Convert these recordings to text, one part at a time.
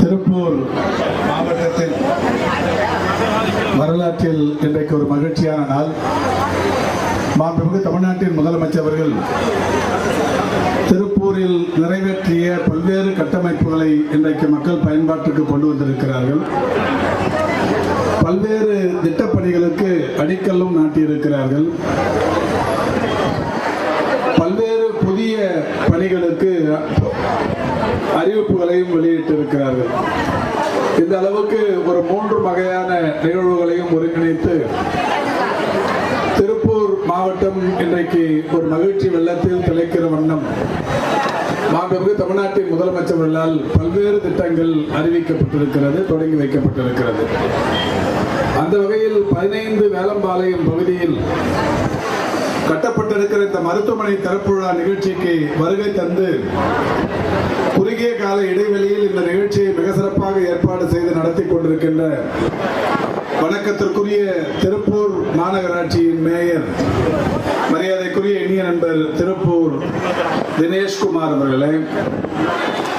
திருப்பூர் மாவட்டத்தில் வரலாற்றில் இன்றைக்கு ஒரு மகிழ்ச்சியான நாள். மாண்புமிகு தமிழ்நாட்டின் முதலமைச்சர் திருப்பூரில் நிறைவேற்றிய பல்வேறு கட்டமைப்புகளை இன்றைக்கு மக்கள் பயன்பாட்டுக்கு கொண்டு வந்திருக்கிறார்கள். பல்வேறு திட்டப்பணிகளுக்கு அடிக்கல்லும் நாட்டியிருக்கிறார்கள். பணிகளுக்கு அறிவிப்புகளையும் வெளியிட்டிருக்கிறார்கள். இந்த அளவுக்கு ஒரு மூன்று வகையான நிகழ்வுகளையும் ஒருங்கிணைத்து திருப்பூர் மாவட்டம் இன்றைக்கு ஒரு மகிழ்ச்சி வெள்ளத்தில் திளைக்கிற வண்ணம் மாண்புமிகு தமிழ்நாட்டின் முதலமைச்சர்களால் பல்வேறு திட்டங்கள் அறிவிக்கப்பட்டிருக்கிறது தொடங்கி வைக்கப்பட்டிருக்கிறது. அந்த வகையில் பதினைந்து வேலம்பாளையம் பகுதியில் கட்டப்பட்டிருக்கிற இந்த மருத்துவமனை திறப்பு விழா நிகழ்ச்சிக்கு வருகை தந்து குறுகிய கால இடைவெளியில் இந்த நிகழ்ச்சியை மிக சிறப்பாக ஏற்பாடு செய்து நடத்தி கொண்டிருக்கின்ற வணக்கத்திற்குரிய திருப்பூர் மாநகராட்சியின் மேயர் மரியாதைக்குரிய இனிய நண்பர் திருப்பூர் தினேஷ்குமார் அவர்களே.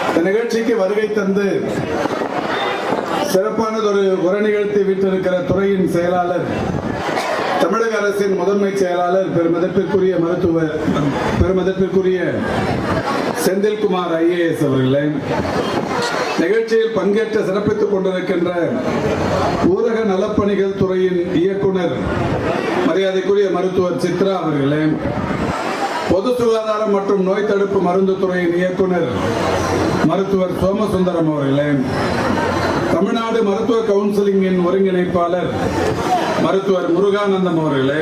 இந்த நிகழ்ச்சிக்கு வருகை தந்து சிறப்பானதொரு உரை நிகழ்த்தி விட்டிருக்கிற துறையின் செயலாளர் தமிழக அரசின் முதன்மை செயலாளர் பெருமதிப்பிற்குரிய மருத்துவர் பெருமதிப்பிற்குரிய செந்தில்குமார் ஐஏஎஸ் அவர்களே நிகழ்ச்சியில் பங்கேற்ற சிறப்பித்துக் கொண்டிருக்கின்ற ஊரக நலப்பணிகள் துறையின் இயக்குனர் மரியாதைக்குரிய மருத்துவர் சித்ரா அவர்களே பொது சுகாதாரம் மற்றும் நோய் தடுப்பு மருந்து துறையின் இயக்குனர் மருத்துவர் சோமசுந்தரம் அவர்களே தமிழ்நாடு மருத்துவ கவுன்சிலிங்கின் ஒருங்கிணைப்பாளர் மருத்துவர் முருகானந்தம் அவர்களே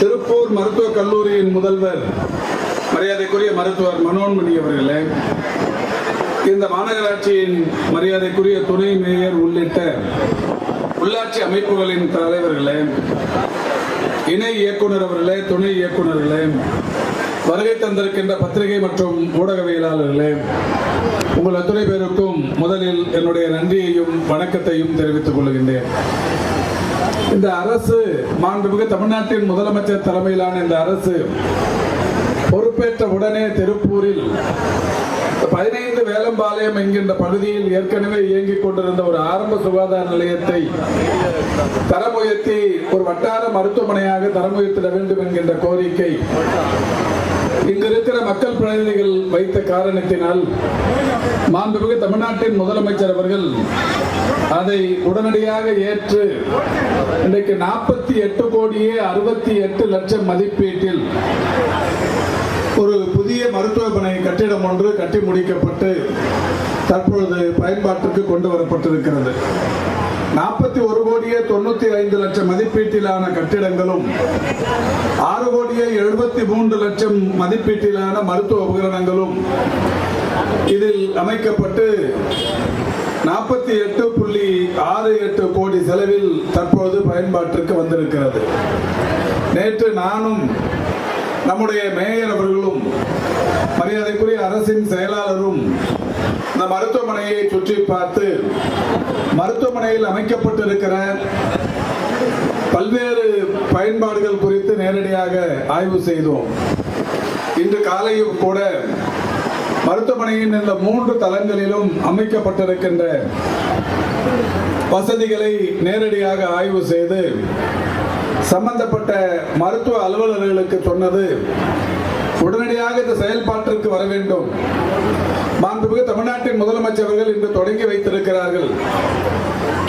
திருப்பூர் மருத்துவக் கல்லூரியின் முதல்வர் மரியாதைக்குரிய மருத்துவர் மனோன்மணி அவர்களே இந்த மாநகராட்சியின் மரியாதைக்குரிய துணை மேயர் உள்ளிட்ட உள்ளாட்சி அமைப்புகளின் தலைவர்களே இணை இயக்குனர் அவர்களே துணை இயக்குனர்களே வருகை தந்திருக்கின்ற பத்திரிகை மற்றும் ஊடகவியலாளர்களே உங்கள் அத்துணை பேருக்கும் முதலில் என்னுடைய நன்றியையும் வணக்கத்தையும் தெரிவித்துக் கொள்கின்றேன். இந்த அரசு மாண்புமிகு தமிழ்நாட்டின் முதலமைச்சர் தலைமையிலான இந்த அரசு பொறுப்பேற்ற உடனே திருப்பூரில் பதினைந்து வேலம்பாளையம் என்கின்ற பகுதியில் ஏற்கனவே இயங்கிக் கொண்டிருந்த ஒரு ஆரம்ப சுகாதார நிலையத்தை தரம் உயர்த்தி ஒரு வட்டார மருத்துவமனையாக தரம் உயர்த்திட வேண்டும் என்கின்ற கோரிக்கை இங்கு இருக்கிற மக்கள் பிரதிநிதிகள் வைத்த காரணத்தினால் மாண்புமிகு தமிழ்நாட்டின் முதலமைச்சர் அவர்கள் அதை உடனடியாக ஏற்று இன்றைக்கு நாற்பத்தி எட்டு கோடியே அறுபத்தி எட்டு லட்சம் மதிப்பீட்டில் ஒரு புதிய மருத்துவமனை கட்டிடம் ஒன்று கட்டி முடிக்கப்பட்டு தற்பொழுது பயன்பாட்டுக்கு கொண்டு வரப்பட்டிருக்கிறது. நாற்பத்தி ஒரு கோடியே தொண்ணூத்தி ஐந்து லட்சம் மதிப்பீட்டிலான கட்டிடங்களும் ஆறு கோடியே எழுபத்தி மூன்று லட்சம் மதிப்பீட்டிலான மருத்துவ உபகரணங்களும் இதில் அமைக்கப்பட்டு நாற்பத்தி எட்டு புள்ளி ஆறு எட்டு கோடி செலவில் தற்போது பயன்பாட்டிற்கு வந்திருக்கிறது. நேற்று நானும் நம்முடைய மேயர் அவர்களும் மரியாதைக்குரிய அரசின் செயலாளரும் இந்த மருத்துவமனையை சுற்றி பார்த்து மருத்துவமனையில் அமைக்கப்பட்டிருக்கிற பல்வேறு பயன்பாடுகள் குறித்து நேரடியாக ஆய்வு செய்தோம். இன்று காலையும் கூட மருத்துவமனையின் இந்த மூன்று தளங்களிலும் அமைக்கப்பட்டிருக்கின்ற வசதிகளை நேரடியாக ஆய்வு செய்து சம்பந்தப்பட்ட மருத்துவ அலுவலர்களுக்கு சொன்னது உடனடியாக இந்த செயல்பாட்டிற்கு வர வேண்டும். மாண்புமிகு தமிழ்நாட்டின் முதலமைச்சர்கள் இன்று தொடங்கி வைத்திருக்கிறார்கள்.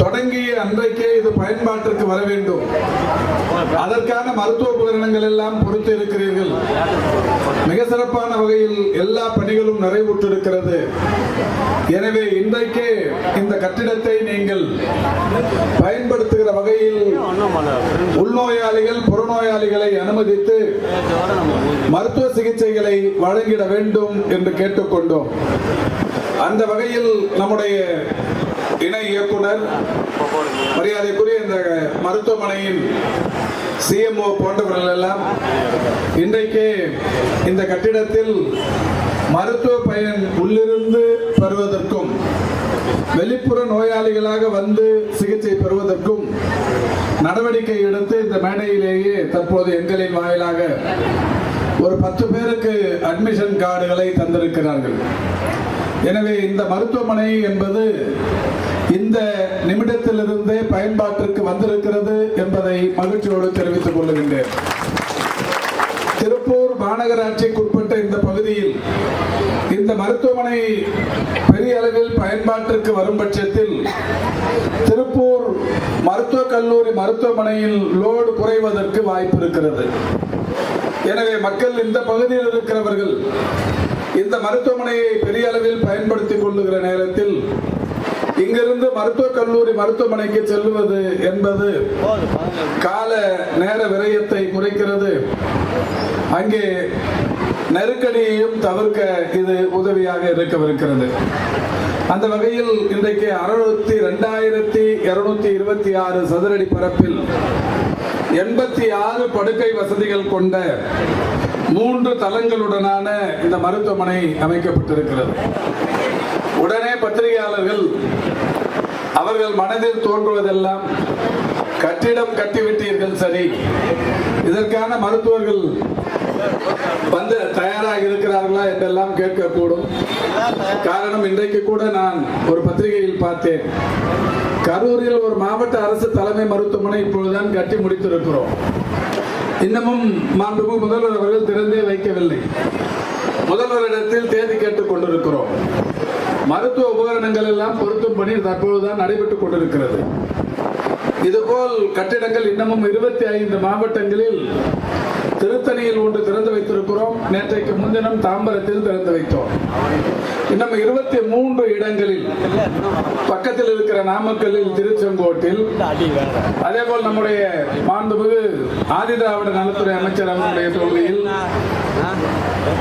தொடங்கிய அன்றைக்கே இது பயன்பாட்டிற்கு வர வேண்டும். அதற்கான மருத்துவ உபகரணங்கள் எல்லாம் பொறுத்து இருக்கிறீர்கள். மிக சிறப்பான வகையில் எல்லா பணிகளும் நிறைவுற்றிருக்கிறது. எனவே இன்றைக்கே இந்த கட்டிடத்தை நீங்கள் பயன்படுத்துகிற வகையில் உள்நோயாளிகள் புறநோயாளிகளை அனுமதித்து மருத்துவ சிகிச்சைகளை வழங்கிட வேண்டும் என்று கேட்டுக்கொண்டு கேட்டுக்கொண்டோம் அந்த வகையில் நம்முடைய இணை இயக்குனர் மரியாதைக்குரிய இந்த மருத்துவமனையின் சிஎம்ஓ போன்றவர்கள் எல்லாம் இன்றைக்கே இந்த கட்டிடத்தில் மருத்துவ பயன் உள்ளிருந்து பெறுவதற்கும் வெளிப்புற நோயாளிகளாக வந்து சிகிச்சை பெறுவதற்கும் நடவடிக்கை எடுத்து இந்த மேடையிலேயே தற்போது எங்களின் வாயிலாக ஒரு பத்து பேருக்கு அட்மிஷன் கார்டுகளை தந்திருக்கிறார்கள். எனவே இந்த மருத்துவமனை என்பது இந்த நிமிடத்திலிருந்தே பயன்பாட்டிற்கு வந்திருக்கிறது என்பதை மகிழ்ச்சியோடு தெரிவித்துக் கொள்ளுகின்றேன் திருப்பூர் மாநகராட்சிக்குட்பட்ட இந்த பகுதியில் இந்த மருத்துவமனை பெரிய அளவில் பயன்பாட்டிற்கு வரும் பட்சத்தில் திருப்பூர் மருத்துவக் கல்லூரி மருத்துவமனையில் லோடு குறைவதற்கு வாய்ப்பு இருக்கிறது. எனவே மக்கள் இந்த பகுதியில் இருக்கிறவர்கள் இந்த மருத்துவமனையை பெரிய அளவில் பயன்படுத்திக் கொள்ளுகிற நேரத்தில் இங்கிருந்து மருத்துவக் கல்லூரி மருத்துவமனைக்கு செல்வது என்பது கால நேர விரயத்தை குறைக்கிறது. அங்கே நெருக்கடியையும் தவிர்க்க இது உதவியாக இருக்கவிருக்கிறது. அந்த வகையில் இன்றைக்கு அறுநூத்தி ரெண்டாயிரத்தி இருநூத்தி இருபத்தி ஆறு சதுரடி பரப்பில் எண்பத்தி ஆறு படுக்கை வசதிகள் கொண்ட மூன்று தளங்களுடனான இந்த மருத்துவமனை அமைக்கப்பட்டிருக்கிறது. உடனே பத்திரிகையாளர்கள் அவர்கள் மனதில் தோன்றுவதெல்லாம் கட்டிடம் கட்டிவிட்டீர்கள் சரி. இதற்கான மருத்துவர்கள் வந்து தயாராக இருக்கிறார்களா என்றெல்லாம் கேட்கக்கூடும். காரணம் இன்றைக்கு கூட நான் ஒரு பத்திரிகையில் பார்த்தேன். கரூரில் ஒரு மாவட்ட அரசு தலைமை மருத்துவமனை இப்பொழுதுதான் கட்டி முடித்திருக்கிறோம். இன்னமும் மாண்புமிகு முதல்வர் அவர்கள் திறந்தே வைக்கவில்லை. முதல்வரிடத்தில் தேதி கேட்டுக் கொண்டிருக்கிறோம். மருத்துவ உபகரணங்கள் எல்லாம் பொருத்தும் பணி தற்பொழுதுதான் நடைபெற்றுக் கொண்டிருக்கிறது. இதுபோல் கட்டிடங்கள் இன்னமும் இருபத்தி ஐந்து மாவட்டங்களில் திருத்தணியில் ஒன்று திறந்து வைத்திருக்கிறோம். நேற்றைக்கு முன்தினம் தாம்பரத்தில் திறந்து வைத்தோம். இன்னும் இருபத்தி மூன்று இடங்களில் பக்கத்தில் இருக்கிற நாமக்கல்லில் திருச்செங்கோட்டில் அதே போல் நம்முடைய மாண்புமிகு ஆதிதிராவிட நலத்துறை அமைச்சர் அவர்களுடைய தொகுதியில்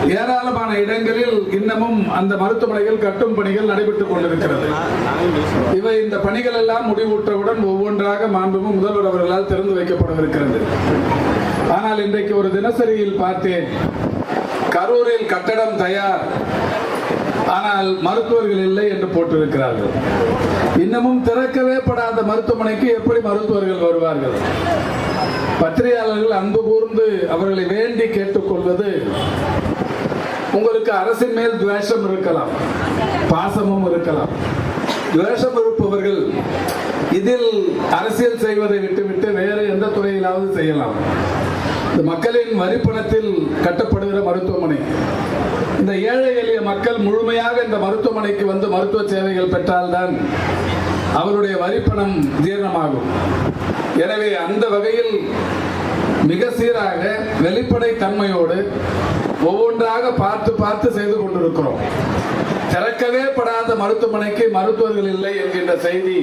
ஏராளமான இடங்களில் இன்னமும் அந்த மருத்துவமனைகள் கட்டும் பணிகள் நடைபெற்றுக் கொண்டிருக்கிறது. இவை இந்த பணிகள் எல்லாம் முடிவுற்றவுடன் ஒவ்வொன்றாக மாண்புமிகு முதல்வர் அவர்களால் திறந்து வைக்கப்படவிருக்கிறது. ஆனால் இன்றைக்கு ஒரு தினசரியில் பார்த்தேன். கரூரில் கட்டடம் தயார். ஆனால் மருத்துவர்கள் இல்லை என்று போட்டிருக்கிறார்கள். இன்னமும் திறக்கவே படாத மருத்துவமனைக்கு எப்படி மருத்துவர்கள் வருவார்கள்? பத்திரிகையாளர்கள் அன்பு கூர்ந்து அவர்களை வேண்டி கேட்டுக்கொள்வது உங்களுக்கு அரசின் மேல் துவேஷம் இருக்கலாம் பாசமும் இருக்கலாம். துவேஷம் இருப்பவர்கள் இதில் அரசியல் செய்வதை விட்டுவிட்டு வேறு எந்த துறையிலாவது செய்யலாம். இந்த மக்களின் வரிப்பணத்தில் கட்டப்படுகிற மருத்துவமனை இந்த ஏழை எளிய மக்கள் முழுமையாக இந்த மருத்துவமனைக்கு வந்து மருத்துவ சேவைகள் பெற்றால்தான் அவருடைய வரிப்பணம் ஜீரணமாகும். எனவே அந்த வகையில் மிக சீராக வெளிப்படை தன்மையோடு ஒவ்வொன்றாக பார்த்து பார்த்து செய்து கொண்டிருக்கிறோம். திறக்கவே படாத மருத்துவமனைக்கு மருத்துவர்கள் இல்லை என்கின்ற செய்தி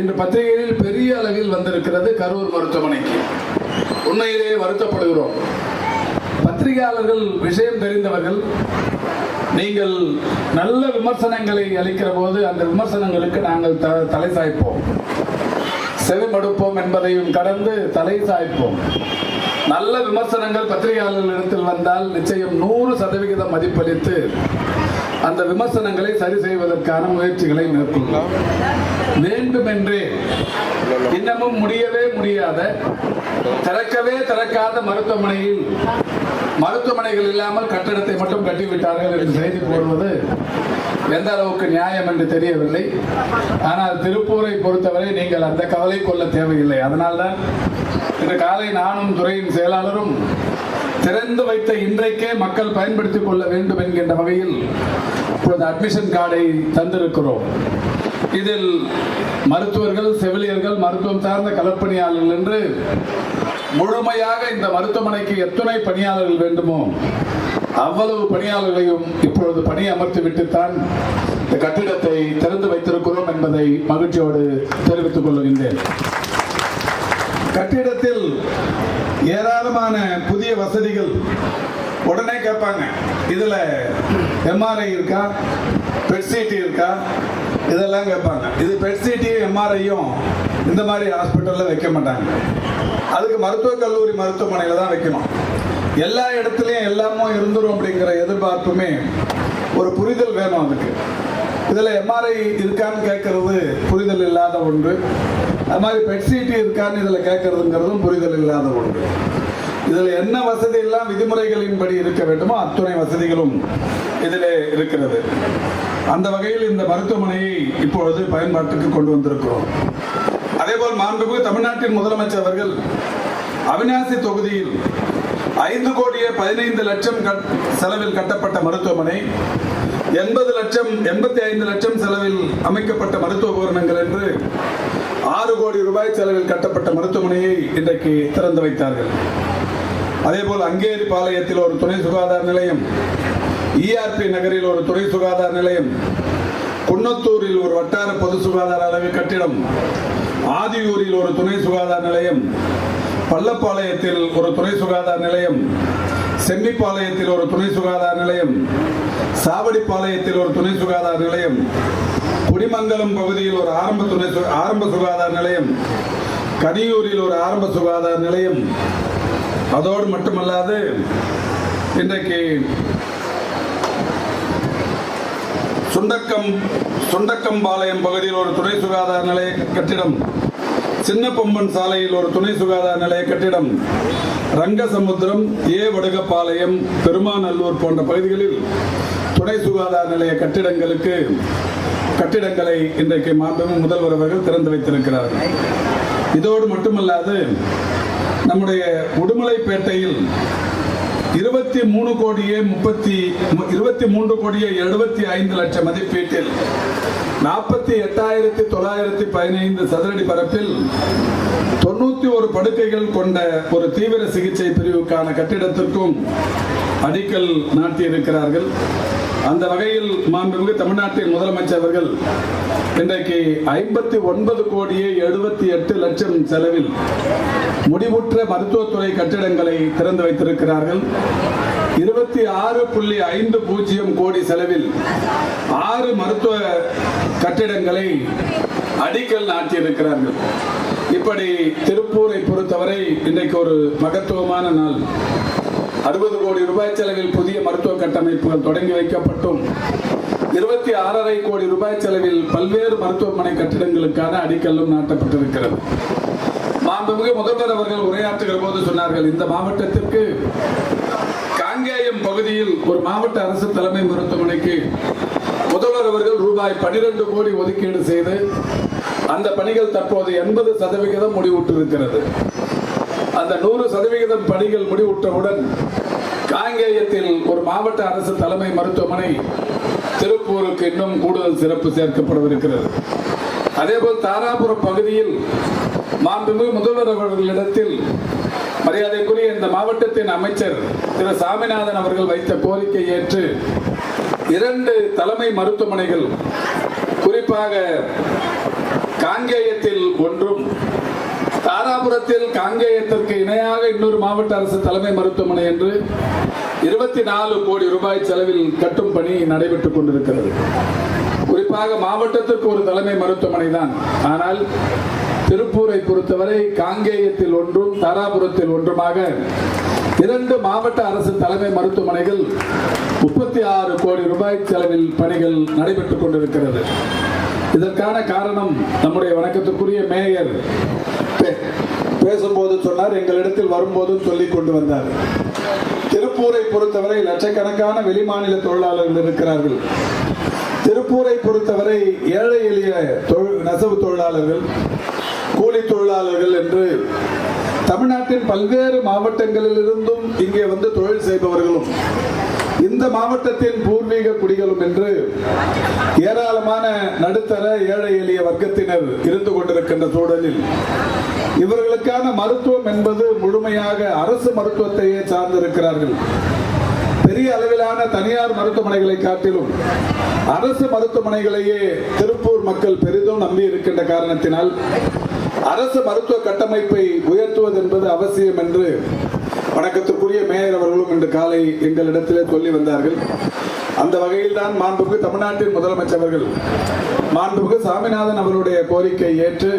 இன்று பத்திரிகைகளில் பெரிய அளவில் வந்திருக்கிறது கரூர் மருத்துவமனைக்கு. உண்மையிலேயே வருத்தப்படுகிறோம். பத்திரிகையாளர்கள் விஷயம் தெரிந்தவர்கள் நீங்கள் நல்ல விமர்சனங்களை அளிக்கிற போது அந்த விமர்சனங்களுக்கு நாங்கள் த- தலை சாய்ப்போம். செவிமடுப்போம் என்பதையும் கடந்து தலை சாய்ப்போம். நல்ல விமர்சனங்கள் பத்திரிகையாளர்களிடத்தில் வந்தால் நிச்சயம் நூறு சதவிகிதம் மதிப்பளித்து அந்த விமர்சனங்களை சரி செய்வதற்கான முயற்சிகளை மேற்கொள்ளலாம். வேண்டுமென்றே இன்னமும் முடியவே முடியாத திறக்கவே திறக்காத மருத்துவமனையில் மருத்துவமனைகள் இல்லாமல் கட்டடத்தை மட்டும் கட்டிவிட்டார்கள் என்று செய்தி போடுவது எந்த அளவுக்கு நியாயம் என்று தெரியவில்லை. ஆனால் திருப்பூரை பொறுத்தவரை நீங்கள் அந்த கவலை கொள்ள தேவையில்லை. அதனால்தான் இன்று காலை நானும் துறையின் செயலாளரும் திறந்து வைத்த இன்றைக்கே மக்கள் பயன்படுத்திக் கொள்ள வேண்டும் என்கின்ற வகையில் இப்பொழுது அட்மிஷன் கார்டை தந்திருக்கிறோம். இதில் மருத்துவர்கள் செவிலியர்கள் மருத்துவம் சார்ந்த களப்பணியாளர்கள் என்று முழுமையாக இந்த மருத்துவமனைக்கு எத்தனை பணியாளர்கள் வேண்டுமோ அவ்வளவு பணியாளர்களையும் இப்பொழுது பணி அமர்த்திவிட்டுத்தான் இந்த கட்டிடத்தை திறந்து வைத்திருக்கிறோம் என்பதை மகிழ்ச்சியோடு தெரிவித்துக் கொள்கின்றேன். கட்டிடத்தில் ஏராளமான புதிய வசதிகள் உடனே கேட்பாங்க. இதுல எம்ஆர்ஐ இருக்கா? பெட்சிடி இருக்கா? இதெல்லாம் கேட்பாங்க. இது பெட்சிட்டியும் எம்ஆர்ஐயும் இந்த மாதிரி ஹாஸ்பிட்டல்ல வைக்க மாட்டாங்க. அதுக்கு மருத்துவக் கல்லூரி மருத்துவமனையில தான் வைக்கணும். எல்லா இடத்துலையும் எல்லாமும் இருந்துரும் அப்படிங்கிற எதிர்பார்ப்புமே ஒரு புரிதல் வேணும் அதுக்கு. இதில் எம்ஆர்ஐ இருக்கான்னு கேட்கறது புரிதல் இல்லாத ஒன்று. அது மாதிரி பெட்சிடி இருக்கான்னு இதில் கேட்கறதுங்கிறதும் புரிதல் இல்லாத ஒன்று. இதில் என்ன வசதி எல்லாம் விதிமுறைகளின்படி இருக்க வேண்டுமோ அத்துணை வசதிகளும் இதில் இருக்கிறது. அந்த வகையில் இந்த மருத்துவமனையை இப்பொழுது பயன்பாட்டுக்கு கொண்டு வந்திருக்கிறோம். அதேபோல் மாண்புமிகு தமிழ்நாட்டின் முதலமைச்சர் அவர்கள் அவிநாசி தொகுதியில் ஐந்து கோடியே பதினைந்து லட்சம் கட்- செலவில் கட்டப்பட்ட மருத்துவமனை எண்பது லட்சம் எண்பத்தி ஐந்து லட்சம் செலவில் அமைக்கப்பட்ட மருத்துவ உபகரணங்கள் என்று ஆறு கோடி ரூபாய் செலவில் கட்டப்பட்ட மருத்துவமனையை இன்றைக்கு திறந்து வைத்தார்கள். அதேபோல் அங்கேரி பாளையத்தில் ஒரு துணை சுகாதார நிலையம் இஆர்பி நகரில் ஒரு துணை சுகாதார நிலையம் குன்னத்தூரில் ஒரு வட்டார பொது சுகாதார அளவு கட்டிடம் ஆதியூரில் ஒரு துணை சுகாதார நிலையம் பள்ளப்பாளையத்தில் ஒரு துணை சுகாதார நிலையம் செம்மிப்பாளையத்தில் ஒரு துணை சுகாதார நிலையம் சாவடிப்பாளையத்தில் ஒரு துணை சுகாதார நிலையம் குடிமங்கலம் பகுதியில் ஒரு ஆரம்ப துணை ஆரம்ப சுகாதார நிலையம் கனியூரில் ஒரு ஆரம்ப சுகாதார நிலையம். அதோடு மட்டுமல்லாது இன்றைக்கு சுண்டக்கம் சுண்டக்கம்பாளையம் பகுதியில் ஒரு துணை சுகாதார நிலைய கட்டிடம் சின்னப்பொம்பன் சாலையில் ஒரு துணை சுகாதார நிலைய கட்டிடம். ரங்கசமுத்திரம் ஏ வடுகப்பாளையம் பெருமாநல்லூர் போன்ற பகுதிகளில் துணை சுகாதார நிலைய கட்டிடங்களுக்கு கட்டிடங்களை இன்றைக்கு மாண்பும் முதல்வர் அவர்கள் திறந்து வைத்திருக்கிறார்கள் இதோடு மட்டுமல்லாது நம்முடைய உடுமலைப்பேட்டையில் இருபத்தி மூணு கோடியே முப்பத்தி இருபத்தி மூன்று கோடியே எழுபத்தி ஐந்து லட்சம் மதிப்பீட்டில் நாற்பத்தி எட்டாயிரத்தி தொள்ளாயிரத்தி பதினைந்து சதுரடி பரப்பில் தொண்ணூத்தி ஒரு படுக்கைகள் கொண்ட ஒரு தீவிர சிகிச்சை பிரிவுக்கான கட்டிடத்திற்கும் அடிக்கல் நாட்டியிருக்கிறார்கள். அந்த வகையில் மாண்புமிகு தமிழ்நாட்டின் முதலமைச்சர் அவர்கள் இன்றைக்கு ஐம்பத்தி ஒன்பது கோடியே எழுபத்தி எட்டு லட்சம் செலவில் முடிவுற்ற மருத்துவத்துறை கட்டிடங்களை திறந்து வைத்திருக்கிறார்கள். இருபத்தி ஆறு புள்ளி ஐந்து பூஜ்ஜியம் கோடி செலவில் ஆறு மருத்துவ கட்டிடங்களை அடிக்கல் நாட்டியிருக்கிறார்கள். இப்படி திருப்பூரை பொறுத்தவரை இன்றைக்கு ஒரு மகத்துவமான நாள். அறுபது கோடி ரூபாய் செலவில் புதிய மருத்துவ கட்டமைப்புகள் தொடங்கி வைக்கப்பட்டும். இருபத்தி ஆறரை கோடி ரூபாய் செலவில் பல்வேறு மருத்துவமனை கட்டிடங்களுக்கான அடிக்கல்லும் நாட்டப்பட்டிருக்கிறது. மாண்புமிகு முதல்வர் அவர்கள் உரையாற்றுகிற போது சொன்னார்கள் இந்த மாவட்டத்திற்கு காங்கேயம் பகுதியில் ஒரு மாவட்ட அரசு தலைமை மருத்துவமனைக்கு முதல்வர் அவர்கள் ரூபாய் 12 கோடி ஒதுக்கீடு செய்து அந்த பணிகள் தற்போது எண்பது சதவிகிதம் முடிவுற்றிருக்கிறது. அந்த நூறு சதவிகிதம் பணிகள் முடிவுற்றவுடன் காங்கேயத்தில் ஒரு மாவட்ட அரசு தலைமை மருத்துவமனை திருப்பூருக்கு இன்னும் கூடுதல் சிறப்பு சேர்க்கப்படவிருக்கிறது அதேபோல் தாராபுரம் பகுதியில் மாண்புமிகு முதல்வர் அவர்களிடத்தில் மரியாதைக்குரிய இந்த மாவட்டத்தின் அமைச்சர் திரு சாமிநாதன் அவர்கள் வைத்த கோரிக்கை ஏற்று இரண்டு தலைமை மருத்துவமனைகள் குறிப்பாக காங்கேயத்தில் ஒன்றும் தாராபுரத்தில் காங்கேயத்திற்கு இணையாக இன்னொரு மாவட்ட அரசு தலைமை மருத்துவமனை என்று இருபத்தி நாலு கோடி ரூபாய் செலவில் கட்டும் பணி நடைபெற்றுக் கொண்டிருக்கிறது. குறிப்பாக மாவட்டத்திற்கு ஒரு தலைமை மருத்துவமனை தான் ஆனால் திருப்பூரை பொறுத்தவரை காங்கேயத்தில் ஒன்றும் தாராபுரத்தில் ஒன்றுமாக இரண்டு மாவட்ட அரசு தலைமை மருத்துவமனைகள் முப்பத்தி ஆறு கோடி ரூபாய் செலவில் பணிகள் நடைபெற்றுக் கொண்டிருக்கிறது. இதற்கான காரணம் நம்முடைய வணக்கத்துக்குரிய மேயர் பே- பேசும்போது சொன்னார் எங்களிடத்தில் வரும்போதும் சொல்லிக் கொண்டு வந்தார். திருப்பூரை பொறுத்தவரை லட்சக்கணக்கான வெளிமாநில தொழிலாளர்கள் இருக்கிறார்கள். திருப்பூரை பொறுத்தவரை ஏழை எளிய தொழில் நெசவு தொழிலாளர்கள் கூலி தொழிலாளர்கள் என்று தமிழ்நாட்டின் பல்வேறு மாவட்டங்களிலிருந்தும் இங்கே வந்து தொழில் செய்பவர்களும் இந்த மாவட்டத்தின் பூர்வீக குடிகளும் என்று ஏராளமான நடுத்தர ஏழை எளிய வர்க்கத்தினர் இருந்து கொண்டிருக்கின்ற சூழலில் இவர்களுக்கான மருத்துவம் என்பது முழுமையாக அரசு மருத்துவத்தையே சார்ந்திருக்கிறார்கள். பெரிய அளவிலான தனியார் மருத்துவமனைகளை காட்டிலும் அரசு மருத்துவமனைகளையே திருப்பூர் மக்கள் பெரிதும் நம்பி இருக்கின்ற காரணத்தினால் அரசு மருத்துவ கட்டமைப்பை உயர்த்துவது என்பது அவசியம் என்று வணக்கத்திற்குரிய இன்று காலை எங்களிடத்திலே சொல்லி வந்தார்கள். அந்த வகையில் தான் மாண்புமிகு தமிழ்நாட்டின் முதலமைச்சர் அவர்கள் மாண்புமிகு சாமிநாதன் அவருடைய கோரிக்கை ஏற்று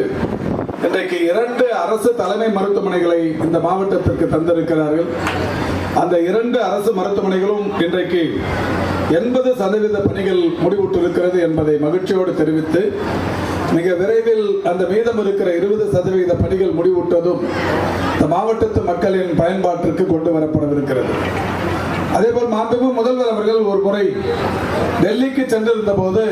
இன்றைக்கு இரண்டு அரசு தலைமை மருத்துவமனைகளை இந்த மாவட்டத்திற்கு தந்திருக்கிறார்கள். அந்த இரண்டு அரசு மருத்துவமனைகளும் இன்றைக்கு எண்பது சதவீத பணிகள் முடிவுற்றிருக்கிறது என்பதை மகிழ்ச்சியோடு தெரிவித்து மிக விரைவில் அந்த மீதம் இருக்கிற இருபது சதவீத பணிகள் முடிவுற்றதும் இந்த மாவட்டத்து மக்களின் பயன்பாட்டிற்கு கொண்டு வரப்படவிருக்கிறது. அதேபோல் மாண்புமிகு முதல்வர் அவர்கள் ஒரு முறை டெல்லிக்கு சென்றிருந்த போது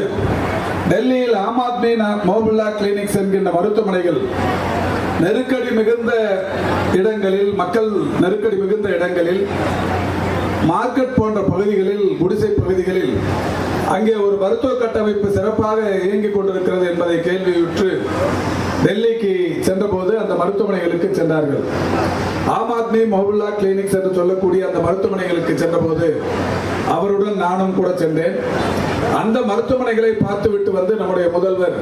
டெல்லியில் ஆம் ஆத்மி மோபுல்லா கிளினிக்ஸ் என்கின்ற மருத்துவமனைகள் நெருக்கடி மிகுந்த இடங்களில் மக்கள் நெருக்கடி மிகுந்த இடங்களில் மார்க்கெட் போன்ற பகுதிகளில் குடிசை பகுதிகளில் அங்கே ஒரு மருத்துவ கட்டமைப்பு சிறப்பாக இயங்கிக் கொண்டிருக்கிறது என்பதை கேள்வியுற்று டெல்லிக்கு சென்றபோது அந்த மருத்துவமனைகளுக்கு சென்றார்கள். ஆம் ஆத்மி மொஹுல்லா கிளினிக்ஸ் என்று சொல்லக்கூடிய அந்த மருத்துவமனைகளுக்கு சென்றபோது அவருடன் நானும் கூட சென்றேன். அந்த மருத்துவமனைகளை பார்த்துவிட்டு வந்து நம்முடைய முதல்வர்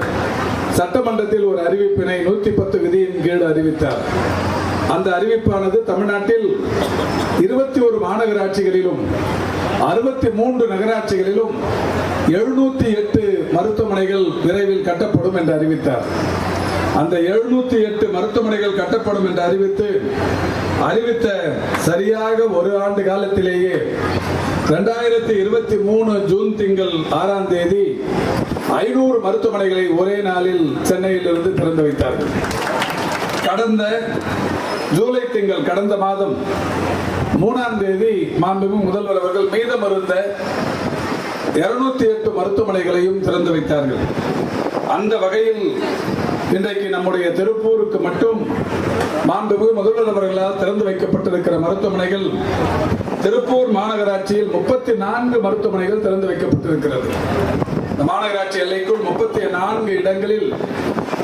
சட்டமன்றத்தில் ஒரு அறிவிப்பினை நூத்தி பத்து விதியின் கீழ் அறிவித்தார். அந்த அறிவிப்பானது தமிழ்நாட்டில் இருபத்தி ஒரு மாநகராட்சிகளிலும் அறுபத்தி மூன்று நகராட்சிகளிலும் எழுநூத்தி எட்டு மருத்துவமனைகள் விரைவில் கட்டப்படும் என்று அறிவித்தார். அந்த எழுநூத்தி எட்டு மருத்துவமனைகள் கட்டப்படும் என்று அறிவித்து அறிவித்த சரியாக ஒரு ஆண்டு காலத்திலேயே ரெண்டாயிரத்தி இருபத்தி மூணு ஜூன் திங்கள் ஆறாம் தேதி ஐநூறு மருத்துவமனைகளை ஒரே நாளில் சென்னையில் இருந்து திறந்து வைத்தார்கள். கடந்த ஜூலை திங்கள் கடந்த மாதம் மூணாம் தேதி மாண்புமிகு முதல்வர் அவர்கள் மீதம் இருந்த இருநூத்தி எட்டு மருத்துவமனைகளையும் திறந்து வைத்தார்கள். அந்த வகையில் இன்றைக்கு நம்முடைய திருப்பூருக்கு மட்டும் மாண்புமிகு முதல்வர் அவர்களால் திறந்து வைக்கப்பட்டிருக்கிற மருத்துவமனைகள் திருப்பூர் மாநகராட்சியில் முப்பத்தி நான்கு மருத்துவமனைகள் திறந்து வைக்கப்பட்டிருக்கிறது. இந்த மாநகராட்சி எல்லைக்குள் முப்பத்தி நான்கு இடங்களில்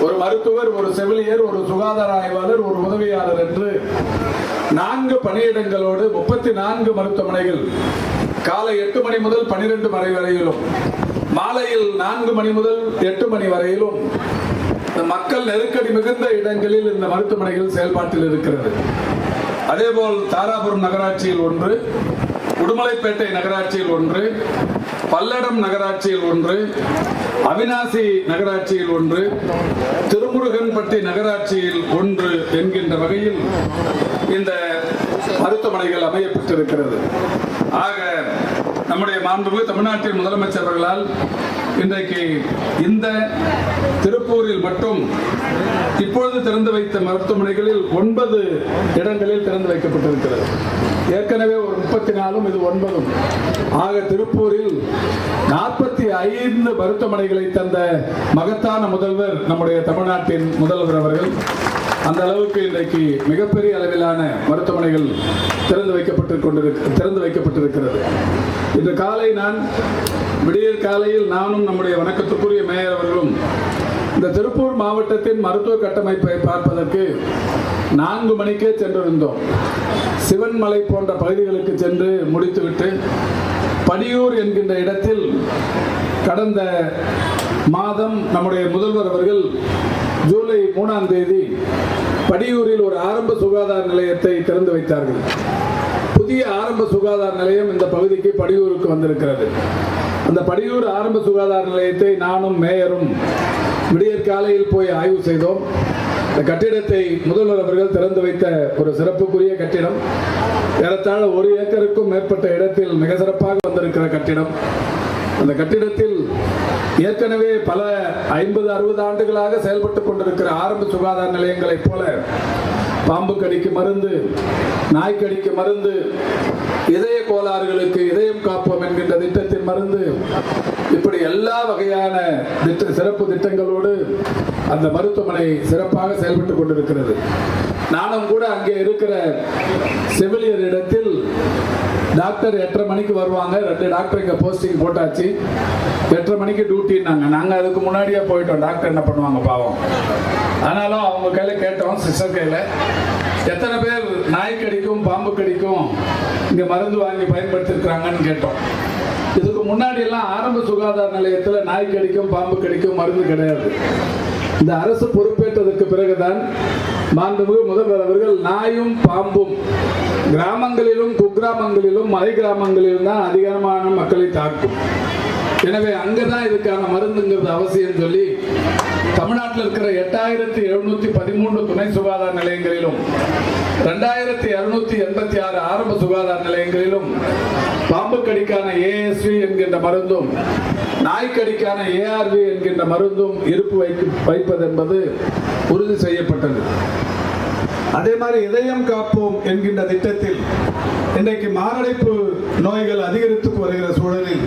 ஒரு மருத்துவர் ஒரு செவிலியர் ஒரு சுகாதார ஆய்வாளர் ஒரு உதவியாளர் என்று நான்கு பணியிடங்களோடு முப்பத்தி நான்கு மருத்துவமனைகள் காலை எட்டு மணி முதல் பனிரெண்டு மணி வரையிலும் மாலையில் நான்கு மணி முதல் எட்டு மணி வரையிலும் இந்த மக்கள் நெருக்கடி மிகுந்த இடங்களில் இந்த மருத்துவமனைகள் செயல்பாட்டில் இருக்கிறது. அதேபோல் தாராபுரம் நகராட்சியில் ஒன்று உடுமலைப்பேட்டை நகராட்சியில் ஒன்று பல்லடம் நகராட்சியில் ஒன்று அவினாசி நகராட்சியில் ஒன்று திருமுருகன்பட்டி நகராட்சியில் ஒன்று என்கின்ற வகையில் இந்த மருத்துவமனைகள் அமையப்பட்டிருக்கிறது. ஆக நம்முடைய மாண்புமிகு தமிழ்நாட்டின் முதலமைச்சர் அவர்களால் இன்றைக்கு இந்த திருப்பூரில் மட்டும் இப்பொழுது திறந்து வைத்த மருத்துவமனைகளில் ஒன்பது இடங்களில் திறந்து வைக்கப்பட்டிருக்கிறது. ஏற்கனவே ஒரு முப்பத்தி நாலும் இது ஒன்பதும். ஆக திருப்பூரில் நாற்பத்தி ஐந்து மருத்துவமனைகளை தந்த மகத்தான முதல்வர் நம்முடைய தமிழ்நாட்டின் முதல்வர் அவர்கள். அந்த அளவுக்கு இன்றைக்கு மிகப்பெரிய அளவிலான மருத்துவமனைகள் திறந்து வைக்கப்பட்டு கொண்டிருக்க திறந்து வைக்கப்பட்டிருக்கிறது. இன்று காலை நான் விடியற் காலையில் நானும் நம்முடைய வணக்கத்துக்குரிய மேயர் அவர்களும் இந்த திருப்பூர் மாவட்டத்தின் மருத்துவ கட்டமைப்பை பார்ப்பதற்கு நான்கு மணிக்கே சென்றிருந்தோம். சிவன்மலை போன்ற பகுதிகளுக்கு சென்று முடித்துவிட்டு படியூர் என்கின்ற இடத்தில் கடந்த மாதம் நம்முடைய முதல்வர் அவர்கள் ஜூலை மூணாம் தேதி படியூரில் ஒரு ஆரம்ப சுகாதார நிலையத்தை திறந்து வைத்தார்கள். புதிய ஆரம்ப சுகாதார நிலையம் இந்த பகுதிக்கு படியூருக்கு வந்திருக்கிறது. அந்த படியூர் ஆரம்ப சுகாதார நிலையத்தை நானும் மேயரும் விடியற் காலையில் போய் ஆய்வு செய்தோம். இந்த கட்டிடத்தை முதல்வர் அவர்கள் திறந்து வைத்த ஒரு சிறப்புக்குரிய கட்டிடம். ஏறத்தாழ ஒரு ஏக்கருக்கும் மேற்பட்ட இடத்தில் மிக சிறப்பாக வந்திருக்கிற கட்டிடம். அந்த கட்டிடத்தில் ஏற்கனவே பல ஐம்பது அறுபது ஆண்டுகளாக செயல்பட்டு கொண்டிருக்கிற ஆரம்ப சுகாதார நிலையங்களைப் போல பாம்பு கடிக்கு மருந்து நாய்க்கடிக்கு மருந்து இதய கோளாறுகளுக்கு இதயம் காப்போம் என்கின்ற திட்டத்தின் மருந்து இப்படி எல்லா வகையான திட்ட சிறப்பு திட்டங்களோடு அந்த மருத்துவமனை சிறப்பாக செயல்பட்டு கொண்டிருக்கிறது. நானும் கூட அங்கே இருக்கிற செவிலியர் இடத்தில் டாக்டர் எட்டரை மணிக்கு வருவாங்க. ரெண்டு டாக்டர் இங்கே போஸ்டிங் போட்டாச்சு. எட்டரை மணிக்கு டியூட்டின்னாங்க நாங்கள் அதுக்கு முன்னாடியே போயிட்டோம். டாக்டர் என்ன பண்ணுவாங்க பாவம். ஆனாலும் அவங்க கையில் கேட்டோம் சிஸ்டர் கையில். எத்தனை பேர் நாய் கடிக்கும் பாம்பு கடிக்கும் இங்கே மருந்து வாங்கி பயன்படுத்திருக்கிறாங்கன்னு கேட்டோம். இதுக்கு முன்னாடி எல்லாம் ஆரம்ப சுகாதார நிலையத்தில் நாய் கடிக்கும் பாம்பு கடிக்கும் மருந்து கிடையாது. இந்த அரசு பொறுப்பேற்றதற்கு பிறகுதான் மாண்புமிகு முதல்வர் அவர்கள் நாயும் பாம்பும் கிராமங்களிலும் குக்கிராமங்களிலும் மலை கிராமங்களிலும் தான் அதிகமான மக்களை தாக்கும். எனவே அங்கதான் இதுக்கான மருந்துங்கிறது அவசியம் சொல்லி தமிழ்நாட்டில் இருக்கிற எட்டாயிரத்தி எழுநூத்தி பதிமூன்று துணை சுகாதார நிலையங்களிலும் ரெண்டாயிரத்தி இருநூத்தி எண்பத்தி ஆறு ஆரம்ப சுகாதார நிலையங்களிலும் பாம்பு கடிக்கான ஏஎஸ்வி என்கின்ற மருந்தும் நாய்க்கடிக்கான ஏஆர்வி என்கின்ற மருந்தும் இருப்பு வைக்க வைப்பது என்பது உறுதி செய்யப்பட்டது. அதே மாதிரி இதயம் காப்போம் என்கின்ற திட்டத்தில் இன்றைக்கு மாரடைப்பு நோய்கள் அதிகரித்து வருகிற சூழலில்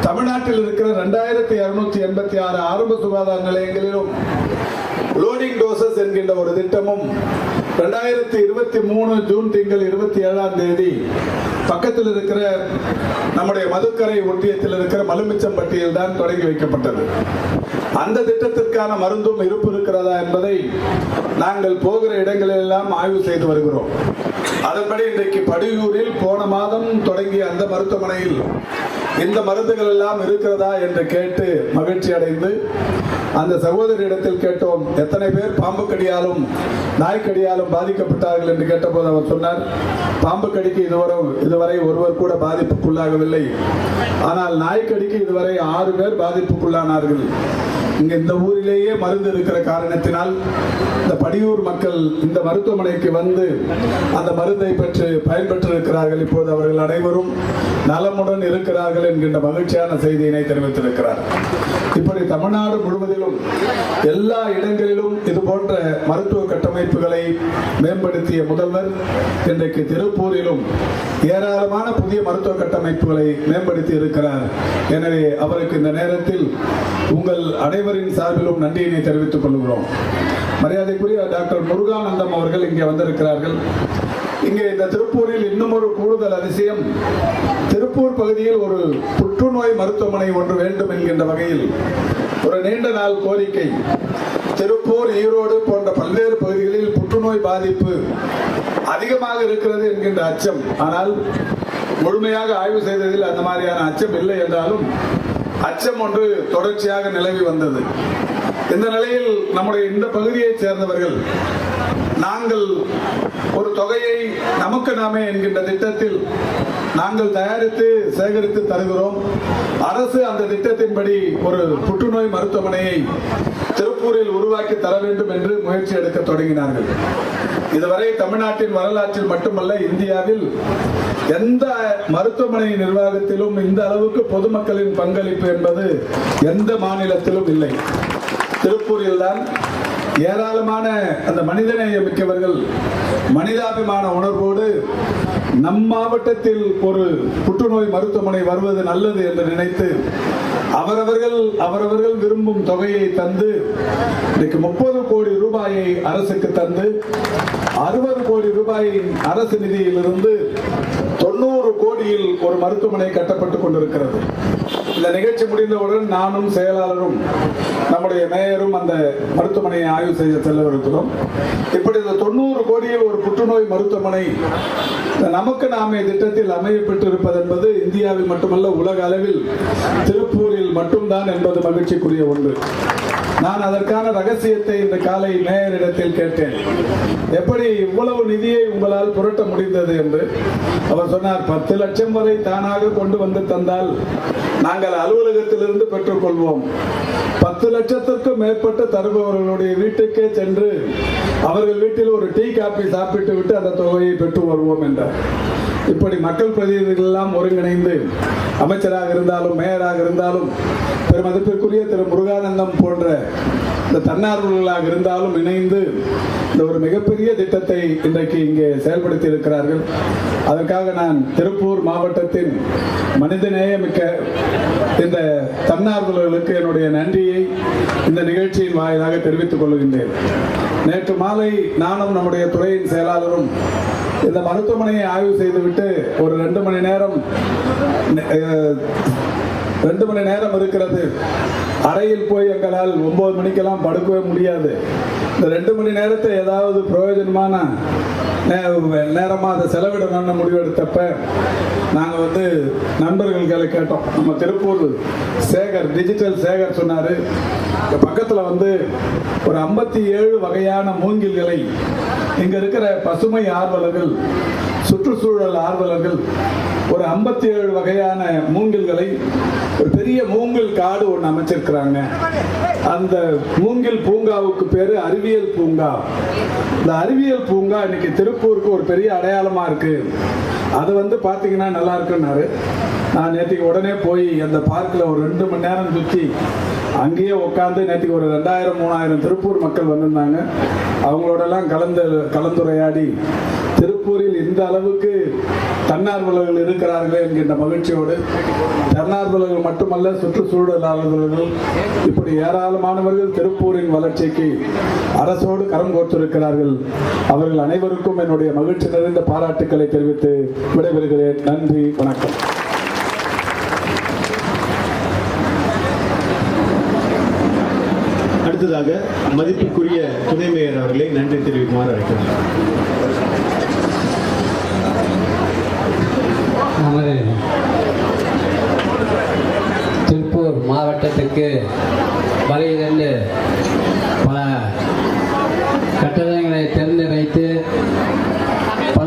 தமிழ்நாட்டில் இருக்கிற ரெண்டாயிரத்தி இருநூத்தி எண்பத்தி ஆறு ஆரம்ப சுகாதார நிலையங்களிலும் லோடிங் டோசஸ் என்கின்ற ஒரு திட்டமும் ரெண்டாயிரத்தி இருபத்தி மூணு ஜூன் திங்கள் இருபத்தி ஏழாம் தேதி பக்கத்தில் இருக்கிற நம்முடைய மதுக்கரை ஒன்றியத்தில் இருக்கிற மலுமிச்சம்பட்டியில் தான் தொடங்கி வைக்கப்பட்டது. அந்த திட்டத்திற்கான மருந்தும் இருப்பு இருக்கிறதா என்பதை நாங்கள் போகிற இடங்களெல்லாம் ஆய்வு செய்து வருகிறோம். அதன்படி இன்றைக்கு படியூரில் போன மாதம் தொடங்கிய அந்த மருத்துவமனையில் இந்த மருந்துகள் எல்லாம் இருக்கிறதா என்று கேட்டு மகிழ்ச்சி அடைந்து அந்த சகோதரியிடத்தில் கேட்டோம் எத்தனை பேர் பாம்பு கடியாலும் நாய்க்கடியாலும் பாதிக்கப்பட்டார்கள்? என்று கேட்டபோது அவர் சொன்னார் பாம்பு கடிக்கு இதுவரை இதுவரை ஒருவர் கூட பாதிப்புக்குள்ளாகவில்லை. ஆனால் நாய்க்கடிக்கு இதுவரை ஆறு பேர் பாதிப்புக்குள்ளானார்கள். இங்க இந்த ஊரிலேயே மருந்து இருக்கிற காரணத்தினால் இந்த படியூர் மக்கள் இந்த மருத்துவமனைக்கு வந்து அந்த மருந்தை மருந்தை பெற்று பயன்பெற்றிருக்கிறார்கள். இப்போது அவர்கள் அனைவரும் நலமுடன் இருக்கிறார்கள் என்கின்ற மகிழ்ச்சியான செய்தியினை தெரிவித்திருக்கிறார். இப்படி தமிழ்நாடு முழுவதிலும் எல்லா இடங்களிலும் இது போன்ற மருத்துவ கட்டமைப்புகளை மேம்படுத்திய முதல்வர் இன்றைக்கு திருப்பூரிலும் ஏராளமான புதிய மருத்துவ கட்டமைப்புகளை மேம்படுத்தி இருக்கிறார். எனவே அவருக்கு இந்த நேரத்தில் உங்கள் அனைவரின் சார்பிலும் நன்றியினை தெரிவித்துக் கொள்கிறோம். மரியாதைக்குரிய டாக்டர் முருகானந்தம் அவர்கள் இங்கே வந்திருக்கிறார்கள். இங்கே இந்த திருப்பூரில் இன்னும் ஒரு கூடுதல் அதிசயம். திருப்பூர் பகுதியில் ஒரு புற்றுநோய் மருத்துவமனை ஒன்று வேண்டும் என்கின்ற வகையில் ஒரு நீண்ட நாள் கோரிக்கை. திருப்பூர் ஈரோடு போன்ற பல்வேறு பகுதிகளில் புற்றுநோய் பாதிப்பு அதிகமாக இருக்கிறது என்கின்ற அச்சம். ஆனால் முழுமையாக ஆய்வு செய்ததில் அந்த மாதிரியான அச்சம் இல்லை என்றாலும் அச்சம் ஒன்று தொடர்ச்சியாக நிலவி வந்தது. இந்த நிலையில் நம்முடைய இந்த பகுதியைச் சேர்ந்தவர்கள் நாங்கள் ஒரு தொகையை நமக்கு நாமே என்கின்ற திட்டத்தில் நாங்கள் தயாரித்து சேகரித்து தருகிறோம். அரசு அந்த திட்டத்தின்படி ஒரு புற்றுநோய் மருத்துவமனையை திருப்பூரில் உருவாக்கி தர வேண்டும் என்று முயற்சி எடுக்க தொடங்கினார்கள். இதுவரை தமிழ்நாட்டின் வரலாற்றில் மட்டுமல்ல இந்தியாவில் எந்த மருத்துவமனை நிர்வாகத்திலும் இந்த அளவுக்கு பொதுமக்களின் பங்களிப்பு என்பது எந்த மாநிலத்திலும் இல்லை. திருப்பூரில் தான் ஏராளமான அந்த மனிதநேய மிக்கவர்கள் மனிதாபிமான உணர்வோடு நம் மாவட்டத்தில் ஒரு புற்றுநோய் மருத்துவமனை வருவது நல்லது என்று நினைத்து அவரவர்கள் அவரவர்கள் விரும்பும் தொகையை தந்து இன்றைக்கு முப்பது கோடி ரூபாயை அரசுக்கு தந்து அறுபது கோடி ரூபாயின் அரசு நிதியிலிருந்து தொண்ணூறு கோடியில் ஒரு மருத்துவமனை கட்டப்பட்டுக் கொண்டிருக்கிறது. இந்த நிகழ்ச்சி முடிந்தவுடன் நானும் செயலாளரும் நம்முடைய மேயரும் அந்த மருத்துவமனையை ஆய்வு செய்ய செல்லவிருக்கிறோம் இப்படி இந்த தொண்ணூறு கோடியில் ஒரு புற்றுநோய் மருத்துவமனை நமக்கு நாமே திட்டத்தில் அமையப்பட்டிருப்பது என்பது இந்தியாவில் மட்டுமல்ல உலக அளவில் திருப்பூரில் மட்டும்தான் என்பது மகிழ்ச்சிக்குரிய ஒன்று. நான் அதற்கான ரகசியத்தை இந்த காலை மேயரிடத்தில் கேட்டேன். எப்படி இவ்வளவு நிதியை உங்களால் புரட்ட முடிந்தது என்று? அவர் சொன்னார் பத்து லட்சம் வரை தானாக கொண்டு வந்து தந்தால் நாங்கள் அலுவலகத்திலிருந்து பெற்றுக்கொள்வோம். பத்து லட்சத்திற்கும் மேற்பட்ட தருபவர்களுடைய வீட்டுக்கே சென்று அவர்கள் வீட்டில் ஒரு டீ காபி சாப்பிட்டு விட்டு அந்த தொகையை பெற்று வருவோம் என்றார். இப்படி மக்கள் பிரதிநிதிகள் எல்லாம் ஒருங்கிணைந்து அமைச்சராக இருந்தாலும் மேயராக இருந்தாலும் பெருமதிப்பிற்குரிய திரு முருகானந்தம் போன்ற இந்த தன்னார்வலர்களாக இருந்தாலும் இணைந்து இந்த ஒரு மிகப்பெரிய திட்டத்தை இன்றைக்கு இங்கே செயல்படுத்தி இருக்கிறார்கள் அதற்காக நான் திருப்பூர் மாவட்டத்தின் மனிதநேயமிக்க இந்த தன்னார்வலர்களுக்கு என்னுடைய நன்றியை இந்த நிகழ்ச்சியின் வாயிலாக தெரிவித்துக் கொள்கின்றேன். நேற்று மாலை நானும் நம்முடைய துறையின் செயலாளரும் இந்த மருத்துவமனையை ஆய்வு செய்துவிட்டு ஒரு ரெண்டு மணி நேரம் ரெண்டு மணி நேரம் இருக்கிறது. அறையில் போய் எங்களால் ஒன்பது மணிக்கெல்லாம் படுக்கவே முடியாது. இந்த ரெண்டு மணி நேரத்தை ஏதாவது பிரயோஜனமான நேரமாக அதை செலவிடணும்னு முடிவெடுத்தப்ப நாங்கள் வந்து நண்பர்கள் கேட்டோம். நம்ம திருப்பூர் சேகர் டிஜிட்டல் சேகர் சொன்னார் இங்கே பக்கத்தில் வந்து ஒரு ஐம்பத்தி ஏழு வகையான மூங்கில்களை இங்கே இருக்கிற பசுமை ஆர்வலர்கள் சுற்றுச்சூழல் ஆர்வலர்கள் ஒரு ஐம்பத்தி ஏழு வகையான மூங்கில்களை ஒரு பெரிய மூங்கில் காடு ஒன்று அமைச்சிருக்கிறாங்க. அந்த மூங்கில் பூங்காவுக்கு பேரு அறிவியல் பூங்கா. இந்த அறிவியல் பூங்கா இன்னைக்கு திருப்பூருக்கு ஒரு பெரிய அடையாளமா இருக்கு. அது வந்து பார்த்தீங்கன்னா நல்லா இருக்குன்னாரு. நான் நேற்றுக்கு உடனே போய் அந்த பார்க்கில் ஒரு ரெண்டு மணி நேரம் சுற்றி அங்கேயே உட்காந்து நேற்றுக்கு ஒரு ரெண்டாயிரம் மூணாயிரம் திருப்பூர் மக்கள் வந்திருந்தாங்க. அவங்களோடலாம் கலந்து கலந்துரையாடி திருப்பூரில் இந்த அளவுக்கு தன்னார்வலர்கள் இருக்கிறார்களே என்கின்ற மகிழ்ச்சியோடு தன்னார்வலர்கள் மட்டுமல்ல சுற்றுச்சூழலாளர்கள் இப்படி ஏராளமானவர்கள் திருப்பூரின் வளர்ச்சிக்கு அரசோடு கரம் கோர்த்திருக்கிறார்கள். அவர்கள் அனைவருக்கும் என்னுடைய மகிழ்ச்சி நிறைந்த பாராட்டுக்களை தெரிவித்து விடைபெறுகிறேன். நன்றி வணக்கம். அடுத்ததாக மதிப்புக்குரிய துணை மேயர் அவர்களை நன்றி தெரிவிக்குமாறு அழைக்கிறேன். நமது திருப்பூர் மாவட்டத்துக்கு வருகிறது